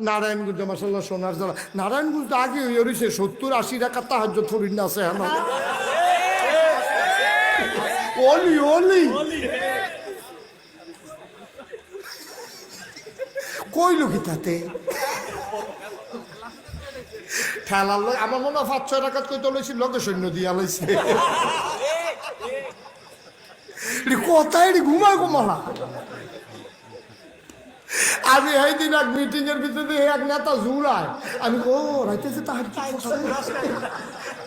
নারায়ণগঞ্জ মাসাল্লাহ সোনার জলা নারায়ণগঞ্জ তো আগে হয়ে রয়েছে সত্তর আশি টাকা তাহার থরি না আছে হ্যাঁ অলি অলি। কইল কি তাতে? ঠেলার লগে- আমার মনে হয় পাঁচ, ছয় টাকা কই তোলেছি লগে সৈন্য দিয়া লাইছে। কোথায় ঘুমায় ঘুমালা আমি এই দিন এক মিটিং এর ভিতরে এক নেতা জুড়ায়। আমি ও রাইতেছে তাহার?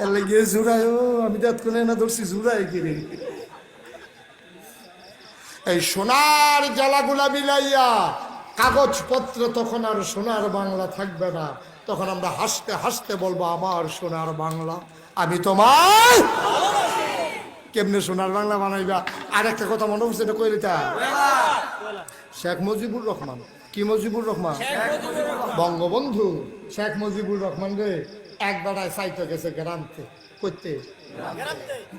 এর জুড়ায় ও আমি তো এতক্ষণে না ধরছি জুড়ায় কি এই সোনার জ্বালাগুলা মিলাইয়া কাগজপত্র তখন আর সোনার বাংলা থাকবে না। তখন আমরা হাসতে হাসতে বলব আমার সোনার বাংলা আমি তোমার কেমনে সোনার বাংলা বানাইবা? আর একটা কথা মনে হচ্ছে এটা কইলে তা? শেখ মুজিবুর রহমান। কি মুজিবুর রহমান? বঙ্গবন্ধু। শেখ মুজিবুর রহমান রে এক বেড়ায় সাইতে গেছে গ্রামতে করতে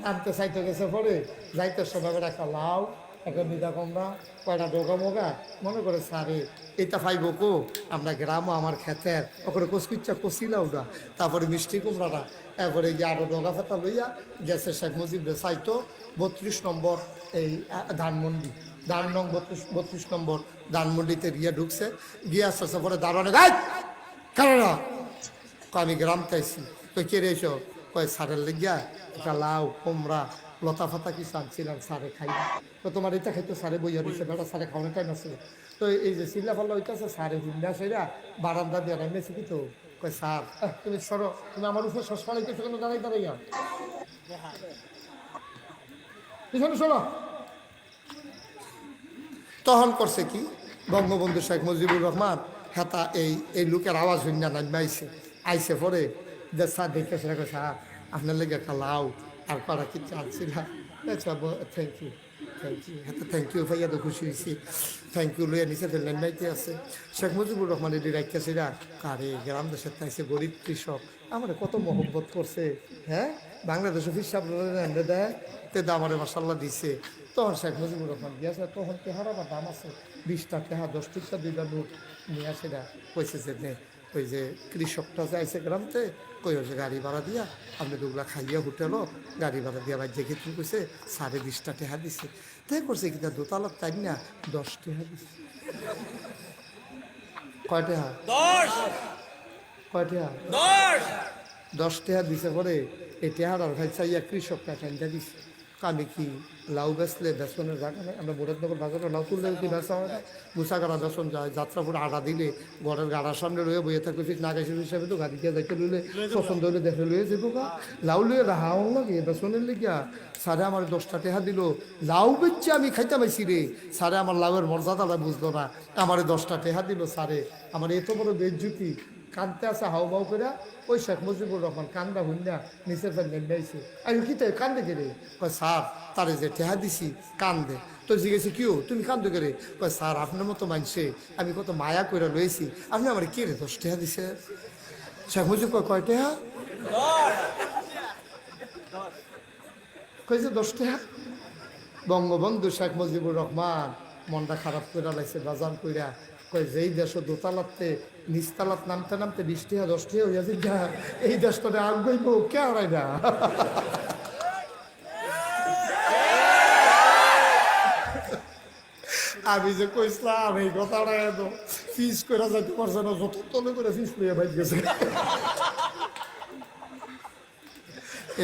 গ্রামতে সাইতে গেছে পরে যাইতে সময় একটা লাউ একটা মিদা কমরা কয়টা ডোকা মোগা মনে করে সারে এটা পাইব কো? আমরা গ্রামও আমার খেতের ওখানে কচকিচ্ছা কষিলাও না তারপরে মিষ্টি কুমড়াটা। এরপরে গিয়ে আরও ডোগা ফাতা লইয়া গেছে শেখ মুজিব সাইতো বত্রিশ নম্বর এই ধানমন্ডি। ধান নং বত্রিশ বত্রিশ নম্বর ধানমন্ডিতে গিয়ে ঢুকছে। গিয়ে আস্তে আস্তে পরে দাঁড়ানো গাই কারণা আমি গ্রাম চাইছি কই কে রেছো কয় সারের লেগিয়া একটা লাউ কুমড়া লতা ফাতা কিছু আনছিলাম সারে খাই তো তোমার এটা খাইতো সারে বইয়া দিচ্ছে বেটা সারে খাওয়ানো টাইম আছে। তো এই যে চিল্লা ফাল্লা হইতেছে সারে হুন্ডা সেরা বারান্দা দিয়ে নামেছে কি তো কয় আহ, তুমি সরো তুমি আমার উপর সস ফলাইতেছো কেন? দাঁড়াই দাঁড়াইয়া পিছনে শোনো তখন করছে কি? বঙ্গবন্ধু শেখ মুজিবুর রহমান হেতা এই এই লোকের আওয়াজ হইনা নামে আইছে আইসে পরে যে স্যার দেখে সেটা কয়, স্যার আপনার লেগে একটা লাউ আর করা কি চাচ্ছিল আচ্ছা থ্যাংক ইউ থ্যাংক ইউ হাতে থ্যাংক ইউ ভাইয়া তো খুশি হয়েছি থ্যাংক ইউ লইয়া নিচে ফেললেন নাইতে আছে। শেখ মুজিবুর রহমান এটি রাখতেছে না কারে গ্রাম দেশের তাইছে গরিব কৃষক আমার কত মহব্বত করছে হ্যাঁ? বাংলাদেশ অফিস সাহেব দেয়? তে দামারে মাসাল্লাহ দিছে। তখন শেখ মুজিবুর রহমান গিয়েছে তখন তেহারা বা দাম আছে বিশটা তেহা দশ টিকা দুইটা নোট নিয়ে আসে না। কইছে যে নে ওই যে কৃষকটা যে আইসে গ্রামতে কই হচ্ছে গাড়ি ভাড়া দিয়া আপনি দুগুলা খাইয়া হোটেলও গাড়ি ভাড়া দিয়া বাইর যে তুমি কইছে সাড়ে বিশটা টেহা দিছে। তাই করছে কিনা দোতলার তাই না দশ টেহা দিছে। কয় টেহা দশ। কয় টেহা দশ। টাকা দিছে পরে এই টেহার ভাই চাইয়া কৃষকটা টেনটা দিছে। আমি কি লাউ বেচলে বেসনের জায়গা নেই। আমরা মুরাদনগর বাজারে লাউ তুললে কি বেচা হয় না? গুছা গাড়া বেসন যায়, যাত্রাপুর আড়া দিলে ঘরের গাড়ার সামনে রয়ে বইয়ে থাকবে ফির না গাইছে হিসাবে তো গাড়ি দিয়ে দেখে লইলে পছন্দ হইলে দেখে লইয়ে যাব গা। লাউ লইয়ে রাহাও লাগে বেসনের লেগিয়া সারে আমার দশটা টেহা দিল। লাউ বেচছে আমি খাইতে পাইছি রে। সারে আমার লাউয়ের মর্যাদাটা বুঝলো না। আমার দশটা টেহা দিল সারে। আমার এত বড় বেজ্জুতি। কানতে আছে হাউ বাউ করে, ওই শেখ মুজিবুর রহমান কান্দা হুন্ডা নিচের ফেল নেমে আমি কি তাই কান্দে গেলে কয়, স্যার, তারে যে টেহা দিছি, কান্দে। তো জিজ্ঞেসি কিও তুমি কান্দো গেলে কয়, স্যার, আপনার মতো মানছে, আমি কত মায়া করে লইছি। আপনি আমার কে রে দশ টেহা দিছে? শেখ মুজিব কয় কয় টেহা কইছে দশ টেহা বঙ্গবন্ধু শেখ মুজিবুর রহমান মনটা খারাপ করে লাইছে, বাজান কইরা। যেই দেশ দোতালাতে, নিচতালাত নামতে নামতে বৃষ্টি হয়, দশটি হইয়া যে যা, এই দেশটাতে আগুইব কে আড়াই না আমি যে কইসলাম এই কথাটা এত ফিস করে যাইতে পারছে না, যত তলে করে ফিস লইয়া বাইর গেছে।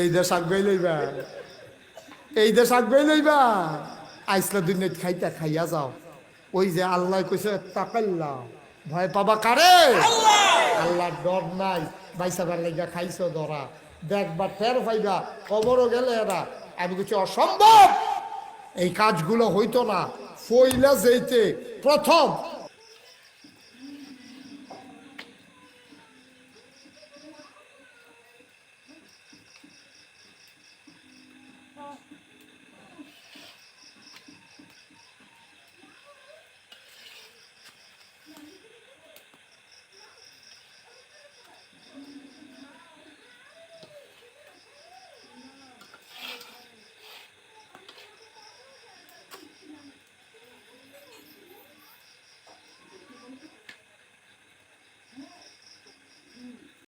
এই দেশ আগুয়াই লইবা। এই দেশ আগুয়াই লইবা। আইসলা দুনিয়া খাইতা, খাইয়া যাও। ওই যে আল্লাহ কইছে তাকাল্লা। ভয় পাবা কারে? আল্লাহ! ডর নাই। বাইসাবার লাইগা খাইছো ধরা। দেখবা টের পাইবা কবরও গেলে এরা। আমি কিছু অসম্ভব! এই কাজগুলো হইতো না। ফইলা যেইতে প্রথম